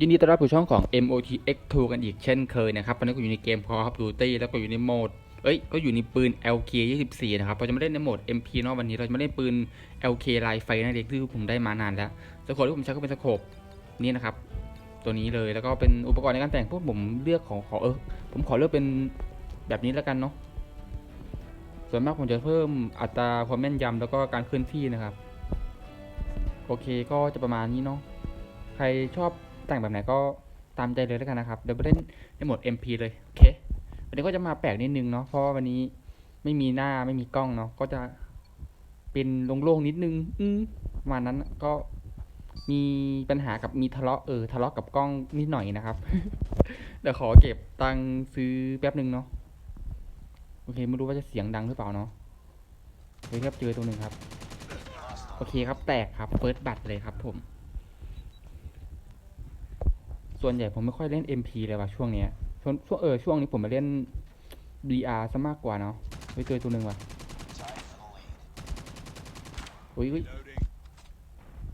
ยินดีต้อนรับสู่ช่องของ MOTX2 กันอีกเช่นเคยนะครับวันนี้ก็อยู่ในเกม Call of Duty แล้วก็อยู่ในโหมด เอ้ย ก็อยู่ในปืน LK 24 นะครับ เราจะไม่เล่นในโหมด MP เนาะวันนี้เราจะไมาเล่นปืน LK ลายไฟนั่นเองที่ผมได้มานานแล้วสโคปที่ผมใช้ก็เป็นสโคปนี่นะครับ ตัวนี้เลย แล้วก็เป็นอุปกรณ์ในการแต่งพวกผมเลือกของขอเออ ผมขอเลือกเป็นแบบนี้แล้วกันเนาะ ส่วนมากผมจะเพิ่มอัตราความแม่นยำแล้วก็การเคลื่อนที่นะครับ โอเค ก็จะประมาณนี้เนาะ ใครชอบ แต่งแบบไหนก็ตามใจเลยแล้วกันนะครับ เดี๋ยวไปเล่นในโหมด MP เลย โอเค วันนี้ก็จะมาแปลกนิดนึงเนาะ เพราะวันนี้ไม่มีหน้าไม่มีกล้องเนาะ ก็จะเป็นโล่งๆนิดนึง อืมมานั้นก็มีปัญหากับมีทะเลาะเออทะเลาะกับกล้องนิดหน่อยนะครับ เดี๋ยวขอเก็บตังค์ซื้อแป๊บนึงเนาะ โอเคไม่รู้ว่าจะเสียงดังหรือเปล่าเนาะเฮ้ยครับเจอตัวหนึ่งครับ โอเคครับแตกครับเฟิร์สบัตเลยครับผม ส่วนใหญ่ผมไม่ค่อยเล่น MP เลยว่ะช่วงเนี้ยช่วงช่วงเออช่วงนี้ผมมาเล่น BR ซะมากกว่าเนาะเฮ้ยเจอตัวหนึ่งว่ะอุ้ยอุ้ย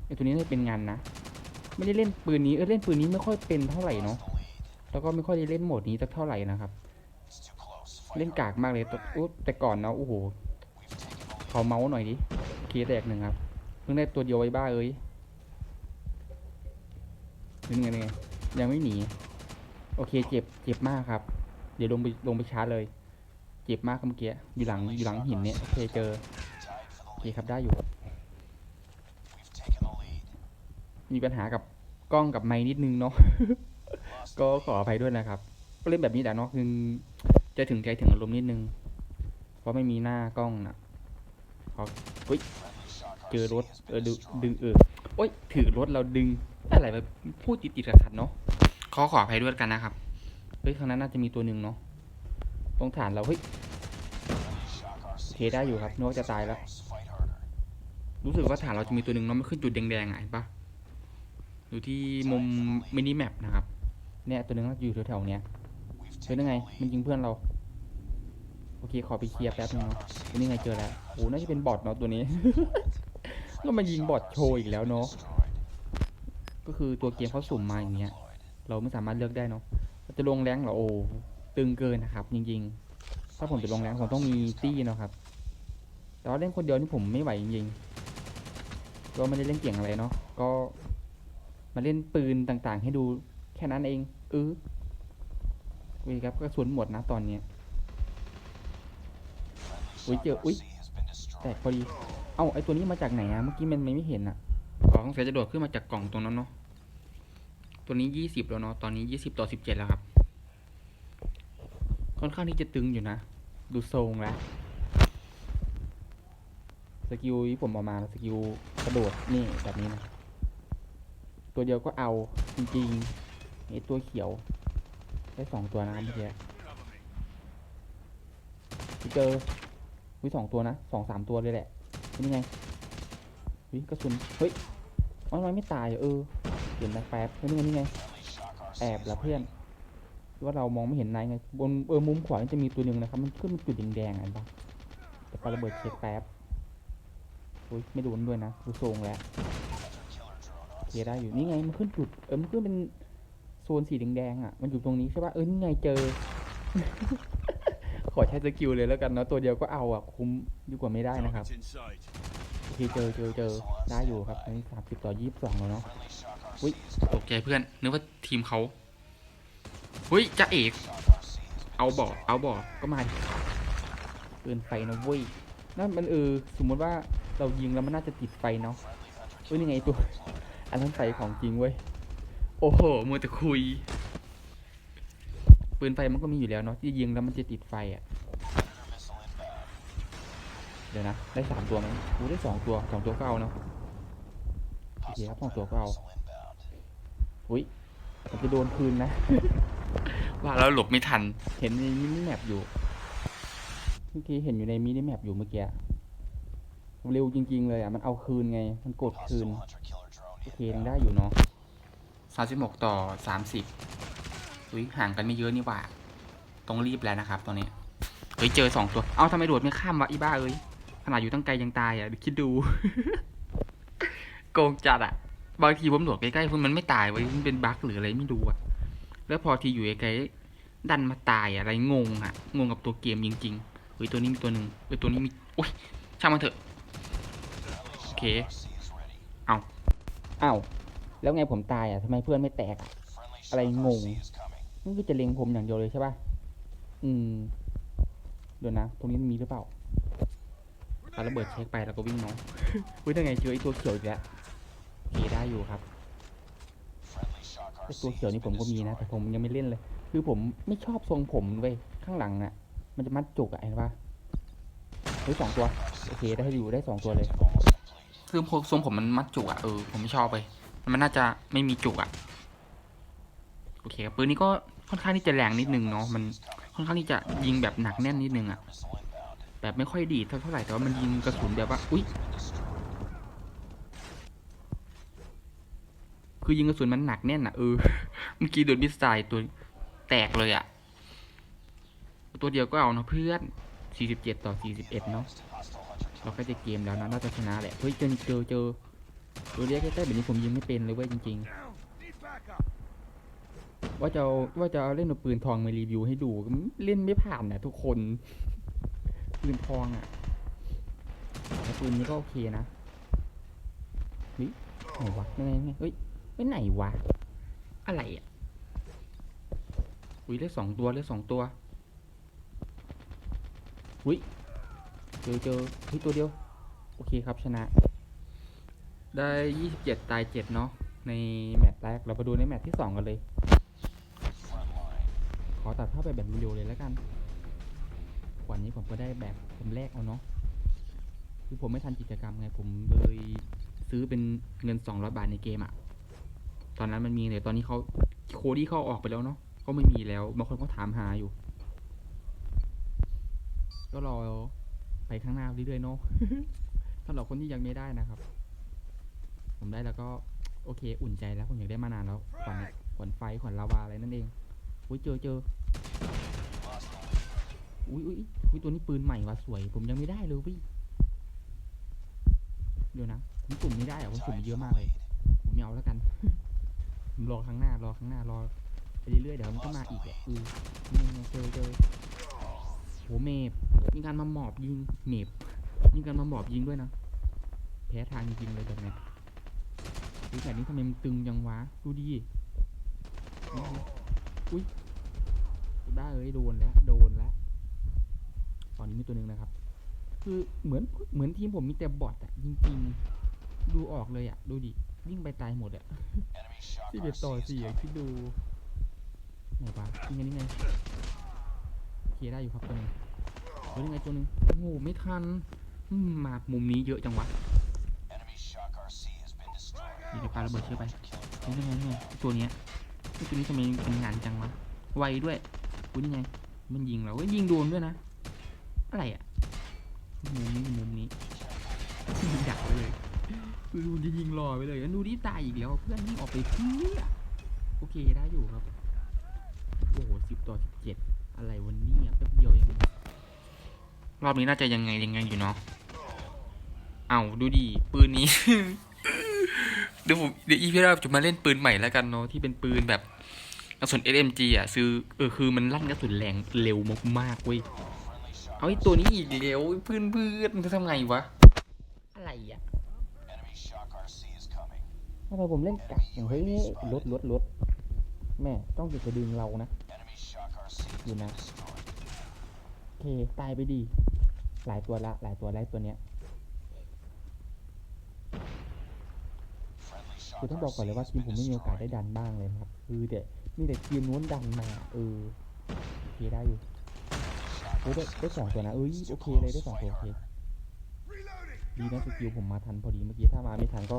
ไอตัวนี้น่าจะเป็นงานนะ ไม่ได้เล่นปืนนี้เออเล่นปืนนี้ไม่ค่อยเป็นเท่าไหร่เนาะแล้วก็ไม่ค่อยได้เล่นโหมดนี้สักเท่าไหร่นะครับ เล่นกากมากเลยแต่แต่ก่อนเนาะโอ้โหขอเมาส์หน่อยดิเคแตกหนึ่งครับเพิ่งได้ตัวเดียวไว้บ้าเอ้ยนี่ไงนี่ไง ยังไม่หนี โอเค เจ็บ เจ็บมากครับ เดี๋ยวลงไปลงไปชาร์จเลย เจ็บมากครับเมื่อกี้ อยู่หลังอยู่หลังหินเนี่ย โอเคเจอ โอเคครับได้อยู่ มีปัญหากับกล้องกับไม้นิดนึงเนาะ ก็ขออภัยด้วยนะครับ ก็เล่นแบบนี้แหละเนาะคือจะถึงใจถึงอารมณ์นิดนึง เพราะไม่มีหน้ากล้องนะขอเฮ้ย เจอรถเออดึงเออ โอ๊ยถือรถเราดึงอะไรแบบพูดติดติดขัดขัดๆเนาะขอขออภัยด้วยกันนะครับ เฮ้ยข้างนั้นน่าจะมีตัวหนึ่งเนาะตรงฐานเราเฮ้ยโอเคได้อยู่ครับนึกว่าจะตายแล้ว รู้สึกว่าฐานเราจะมีตัวหนึ่งเนาะมันขึ้นจุดแดงๆอะเห็นปะอยู่ที่มุมมินิแมปนะครับ เนี่ยตัวหนึงน่าจะอยู่แถวๆเนี้ยเฮ้ยนั่นไง มันยิงเพื่อนเรา โอเคขอไปเคลียร์แป๊บนึงเนาะนี่ไงเจอแล้วโอ้น่าจะเป็นบอทเนาะตัวนี้ ก็มายิงบอทโชว์อีกแล้วเนาะ ก็คือตัวเกมเขาสุ่มมาอย่างเงี้ย เราไม่สามารถเลือกได้เนาะจะลงแรงเหรอโอ้ตึงเกินนะครับ จริง ๆ ถ้าผมจะลงแรงผมต้องมีตี้เนาะครับ แต่ว่าเล่นคนเดียวนี่ผมไม่ไหวจริงๆ ก็ไม่ได้เล่นเก่งอะไรเนาะ ก็มาเล่นปืนต่างๆ ให้ดูแค่นั้นเองเออวีครับก็สวนหมดนะตอนเนี้ยอุ้ยเจออุ้ยแตกพอดี เอาไอตัวนี้มาจากไหนอะเมื่อกี้มันไม่เห็นอะอ๋อสงสัยจะโดดขึ้นมาจากกล่องตรงนั้นเนาะ ตัวนี้ยี่สิบแล้วเนาะ ตอนนี้ยี่สิบต่อสิบเจ็ดแล้วครับ ค่อนข้างที่จะตึงอยู่นะ ดูทรงแล้ว สกิลที่ผมออกมาสกิลกระโดดนี่แบบนี้นะ ตัวเดียวก็เอาจริงๆไอตัวเขียวได้สองตัวนะเมื่อกี้เจอวิสองตัวนะสองสามตัวเลยแหละ นี่ไงวิกระสุนเฮ้ยอ๋อทำไมไม่ตายอะเออเห็นนะแป๊บเฮ้ยนี่ไงนี่ไงแอบละเพื่อนว่าเรามองไม่เห็นนายไงบนเออมุมขวามันจะมีตัวหนึ่งนะครับ มันขึ้นเป็นจุดแดงๆอะเห็นปะแต่ประเบิดเช็คแป๊บอุ้ยไม่โดนด้วยนะดูทรงแล้วโอเคได้อยู่นี่ไงมันขึ้นจุดเออมันขึ้นเป็นโซนสีแดงๆอะ มันอยู่ตรงนี้ใช่ปะเออนี่ไงเจอ ขอใช้สกิลเลยแล้วกันเนาะตัวเดียวก็เอาอะคุ้มดีกว่าไม่ได้นะครับโอเคเจอเจอเจอได้อยู่ครับอันนี้สามสิบต่อยี่สิบสองแล้วเนาะอุ้ยตกใจเพื่อนนึกว่าทีมเขาอุ้ยจะเอกเอาบอดเอาบอดก็มาดิเกินไฟนะเว้ยนั่นมันเออสมมติว่าเรายิงแล้วมันน่าจะติดไฟเนาะเฮ้ยนี่ไงตัวอันนั้นไฟของจริงเว้ยโอ้โหมัวแต่คุย ปืนไฟมันก็มีอยู่แล้วเนาะที่ยิงแล้วมันจะติดไฟอะ เดี๋ยวนะ ได้สามตัวไหมกูได้สองตัวสองตัวก็เอาเนาะโอเคครับสองตัวก็เอาอุ้ยมันจะโดนคืนนะ ว่าแล้วหลบไม่ทัน เห็นในมินิแมปอยู่เมื่อกี้เห็นอยู่ในมินิแมปอยู่เมื่อกี้เร็วจริง ๆ เลยอะ มันเอาคืนไง มันกดคืน โอเคยังได้อยู่เนาะสามสิบหกต่อสามสิบ อุ้ยห่างกันไม่เยอะนี่หว่าต้องรีบแล้วนะครับ ตอนนี้เฮ้ยเจอสองตัว เอ้าทำไมโดดไม่ข้ามวะอีบ้าเอ้ยขนาดอยู่ตั้งไกลยังตายอะคิดดู โกงจัดอะ บางทีผมโดดใกล้ๆพวกมันไม่ตายไว้ยมันเป็นบั๊กหรืออะไรไม่รู้อะแล้วพอทีอยู่ไกลๆดันมาตายอะไรงงอะงงกับตัวเกมจริงๆเฮ้ยตัวนี้มีตัวหนึ่งเฮ้ยตัวนี้มีโอ้ยช่างมันเถอะโอเคเอาเอาแล้วไงผมตายอะทำไมเพื่อนไม่แตกอะอะไรงง นี่คือจะเล็งผมอย่างเดียวเลยใช่ป่ะ อืม เดี๋ยวนะ ตรงนี้มีหรือเปล่าปาระเบิดเช็คไปแล้วก็วิ่งเนาะเฮ้ยได้ไงเจอไอ้ตัวเขียวอีกแล้วโอเคได้อยู่ครับไอ้ตัวเขียวนี่ผมก็มีนะ แต่ผมยังไม่เล่นเลย คือผมไม่ชอบทรงผมเว้ย ข้างหลังน่ะ มันจะมัดจุกอะเห็นปะเฮ้ยสองตัว โอเคได้อยู่ได้สองตัวเลย คือทรงผมมันมัดจุกอะเออ ผมไม่ชอบไปมันน่าจะไม่มีจุกอะโอเคครับปืนนี้ก็ ค่อนข้างที่จะแรงนิดนึงเนาะมันค่อนข้างที่จะยิงแบบหนักแน่นนิดนึงอะแบบไม่ค่อยดีดเท่าไหร่แต่ว่ามันยิงกระสุนแบบว่าอุ้ยคือยิงกระสุนมันหนักแน่นอะเออเมื่อกี้โดนมิสไซล์ตัวแตกเลยอะตัวเดียวก็เอาเนาะเพื่อน 47 ต่อ 41 เนาะเราก็จะเกมแล้วนะน่าจะชนะแหละเฮ้ยเจอเจอเจอตัวเรียกใกล้ๆแบบนี้ผมยิงไม่เป็นเลยเว้ยจริง ๆ ว่าจะเอาว่าจะเอาเล่นเอาปืนทองมารีวิวให้ดูเล่นไม่ผ่านนะทุกคน ปืนทองอะแต่ปืนนี้ก็โอเคนะเฮ้ยไหนวะยังไงยังไงเฮ้ยไปไหนวะ อะไรอะอุ้ยเหลือสองตัวเหลือสองตัวอุ้ยเจอเจอเฮ้ยตัวเดียว โอเคครับชนะ ได้ยี่สิบเจ็ดตายเจ็ดเนาะในแมตช์แรกเราไปดูในแมตช์ที่สองกันเลย ตัดภาพไปแบบวิดีโอเลยแล้วกันวันนี้ผมก็ได้แบบผมแรกเอาเนาะคือผมไม่ทันกิจกรรมไงผมเลยซื้อเป็นเงินสองร้อยบาทในเกมอะตอนนั้นมันมีแต่ตอนนี้เขาโคดี้เข้าออกไปแล้วเนาะก็ไม่มีแล้วบางคนก็ถามหาอยู่ ก็รอไปข้างหน้าเรื่อยๆเนาะสำหรับคนที่ยังไม่ได้นะครับ ผมได้แล้วก็โอเค อุ่นใจแล้วผมอยากได้มานานแล้วขวัญขวัญไฟขวัญลาวาอะไรนั่นเอง อุ้ยเจอเจออุ้ยอุ้ยอุ้ยตัวนี้ปืนใหม่ว่ะสวย ผมยังไม่ได้เลยพี่เดี๋ยวนะผมสุ่มไม่ได้อะผมสุ่มเยอะมากเลยผมไม่เอาแล้วกันผมรอข้งหน้ารอข้งหน้ารอไปเรื่อยๆเดี๋ยวมันก็มาอีกแหละอือเจอเจอโหเมฟมีการมาหมอบยิงเมฟมีการมาหมอบยิงด้วยนะแพ้ทางจริงเลยแบบนี้ดูแบบนี้ทำไมมันตึงยังวะดูดิ อุ้ยได้เอ้ยโดนแล้วโดนแล้วตอนนี้มีตัวหนึ่งนะครับ คือเหมือนเหมือนทีมผมมีแต่บอทอะจริงๆ ดูออกเลยอะดูดิวิ่งไปตายหมดอะที่เบ็ดต่อสี่อะคิดดูไหนวะนี่ไงนี่ไงโอเคได้อยู่ครับตัวนึงเฮ้ยนี่ไงตัวนึงโอ้โหไม่ทันมามุมนี้เยอะจังวะนี่ไปปาระเบิดเชื่อไปนี่ไงนี่ไงตัวเนี้ย ตัวนี้ทำไมเป็นงานจังวะ ไวด้วยอุ้นี่ไง มันยิงเราก็ยิงโดนด้วยนะ อะไรอะ มุมนี้มุมนี้ดักไว้เลยคือดูจะยิงรอไปเลยแล้วดูที่ตายอีกแล้วเพื่อนนี่ออกไปเพื่อโอเคได้อยู่ครับ โอ้โหสิบต่อสิบเจ็ดอะไรวันนี้อะแป๊บเดียวเองรอบนี้น่าจะยังไงยังไงอยู่เนาะ เอาดูดิปืนนี้ เดี๋ยวผมเดี๋ยวอีพีเราจะมาเล่นปืนใหม่แล้วกันเนาะที่เป็นปืนแบบกระสุน SMG อะซื้อเออคือมันลั่นกระสุนแรงเร็วมากๆเว้ยเอาไอ้ตัวนี้อีกเร็วเพื่อนเพื่อนจะทำไงวะ อะไรอะทำไมผมเล่นกักอย่างเฮ้ยรถรถรถแม่ต้องหยุดจะดึงเรานะอยู่นะโอเคตายไปดี หลายตัวละ หลายตัวแล้วตัวเนี้ย คือต้องบอกก่อนเลยว่าทีมผมไม่มีโอกาสได้ดันบ้างเลยนะครับ คือเด็กมีแต่ทีมนู้นดันมาเออโอเคได้อยู่เฮ้ยได้ได้สองตัวนะเอ้ยโอเคเลยได้สองตัวโอเคดีนะสกิลผมมาทันพอดีเมื่อกี้ถ้ามาไม่ทันก็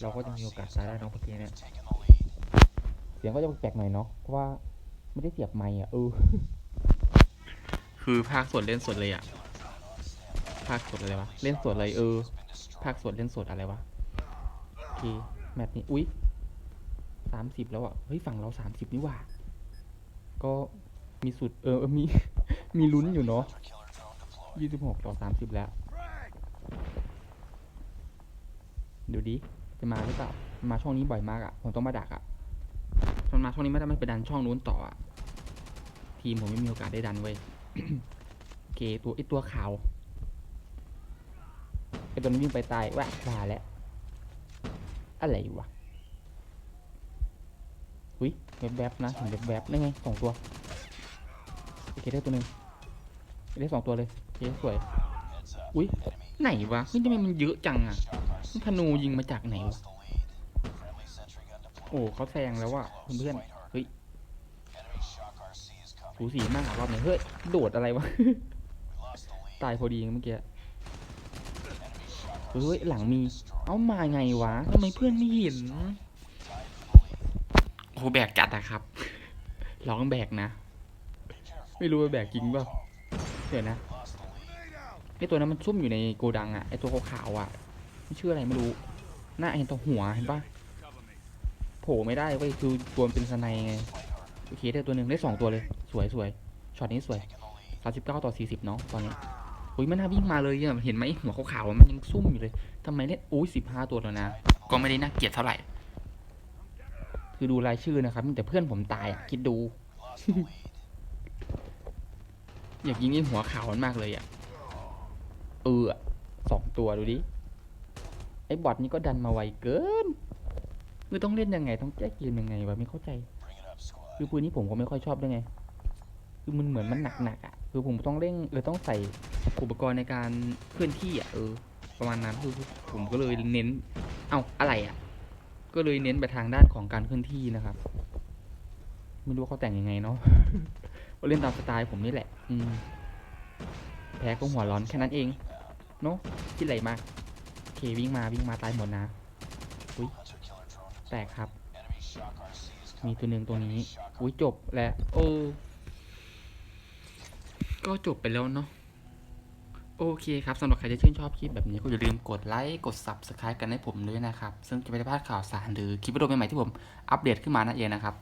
เราก็จะมีโอกาสตายได้เน้องเมื่อกี้เนี่ยเสียงก็จะแปลกหน่อยเนาะเพราะว่าไม่ได้เสียบไมค์อะเออคือภาคสดเล่นสดเลยอะภาคสดอะไรวะเล่นสดเลยเออภาคสดเล่นสดอะไรวะโอเค แมตช์นี้ อุ๊ยสามสิบแล้วอะ เฮ้ย ฝั่งเราสามสิบนี่หว่า ก็มีสุด เออ มี มีลุ้นอยู่เนาะยี่สิบหกต่อสามสิบแล้ว ดูดิ จะมาหรือเปล่า มาช่องนี้บ่อยมากอะ ผมต้องมาดักอะมันมาช่องนี้ไม่ได้ไม่ไปดันช่องนู้นต่ออะทีมผมไม่มีโอกาสได้ดันเว้ยโอเค ตัวไอตัวขาวไอตัวนี้วิ่งไปตายแวะมาแล้ว อะไรวะอุ้ยแวบๆนะเห็นแวบๆได้ไงสองตัวโอเคได้ตัวหนึ่งได้สองตัวเลยโอเคสวย อุ้ยไหนวะนี่ทำไมมันเยอะจังอะธนูยิงมาจากไหนวะโอ้เขาแซงแล้วว่ะเพื่อนๆเฮ้ยสูสีมากรอบนี้เฮ้ยโดดอะไรวะตายพอดีเมื่อกี้ เฮ้ยหลังมี เอามาไงวะทำไมเพื่อนไม่เห็นโอ้แบกจัดอะครับร้องแบกนะ ไม่รู้ว่าแบกจริงเปล่าเดี๋ยวนะไอตัวนั้นมันซุ่มอยู่ในโกดังอะไอตัวขาวๆอะไม่ชื่ออะไรไม่รู้ หน้าเห็นตัวหัวเห็นป่ะโผล่ไม่ได้เว้ยคือตัวมันเป็นสไนไงโอเคได้ตัวหนึ่งได้สองตัวเลย สวยสวยช็อตนี้สวยสามสิบเก้าต่อสี่สิบเนาะตอนนี้ อุ้ยมันน่าวิ่งมาเลยอะเห็นไหมหัวขาวๆมันยังซุ่มอยู่เลยทำไมเล่นโอ้ยสิบห้าตัวแล้วนะ ก็ไม่ได้น่าเกลียดเท่าไหร่ คือดูรายชื่อนะครับมีแต่เพื่อนผมตายอะคิดดู อยากยิงไอ้หัวขาวมันมากเลยอะเออสองตัวดูดิ ไอ้บอทนี่ก็ดันมาไวเกิน คือต้องเล่นยังไง ต้องแก้เกมยังไงวะไม่เข้าใจ คือปืนนี้ผมก็ไม่ค่อยชอบด้วยไง คือมันเหมือนมันหนักๆอะ คือผมต้องเร่งเออต้องใส่ อุปกรณ์ในการเคลื่อนที่อะเออ ประมาณนั้นคือผมก็เลยเน้น เอ้าอะไรอะ ก็เลยเน้นไปทางด้านของการเคลื่อนที่นะครับ ไม่รู้ว่าเขาแต่งยังไงเนาะก็เล่นตามสไตล์ผมนี่แหละ อืม แพ้ก็หัวร้อนแค่นั้นเอง เนาะคิดอะไรมากโอเควิ่งมาวิ่งมาตายหมดนะอุ้ยแตกครับ มีตัวหนึ่งตัวนี้ อุ้ยจบแล้ว โอ้ ก็จบไปแล้วเนาะ โอเคครับสำหรับใครที่ชื่นชอบคลิปแบบนี้ก็อย่าลืมกดไลค์กด Subscribe กันให้ผมด้วยนะครับ ซึ่งจะไม่ได้พลาดข่าวสารหรือคลิปวิดีโอใหม่ๆที่ผมอัปเดตขึ้นมานั่นเองนะครับ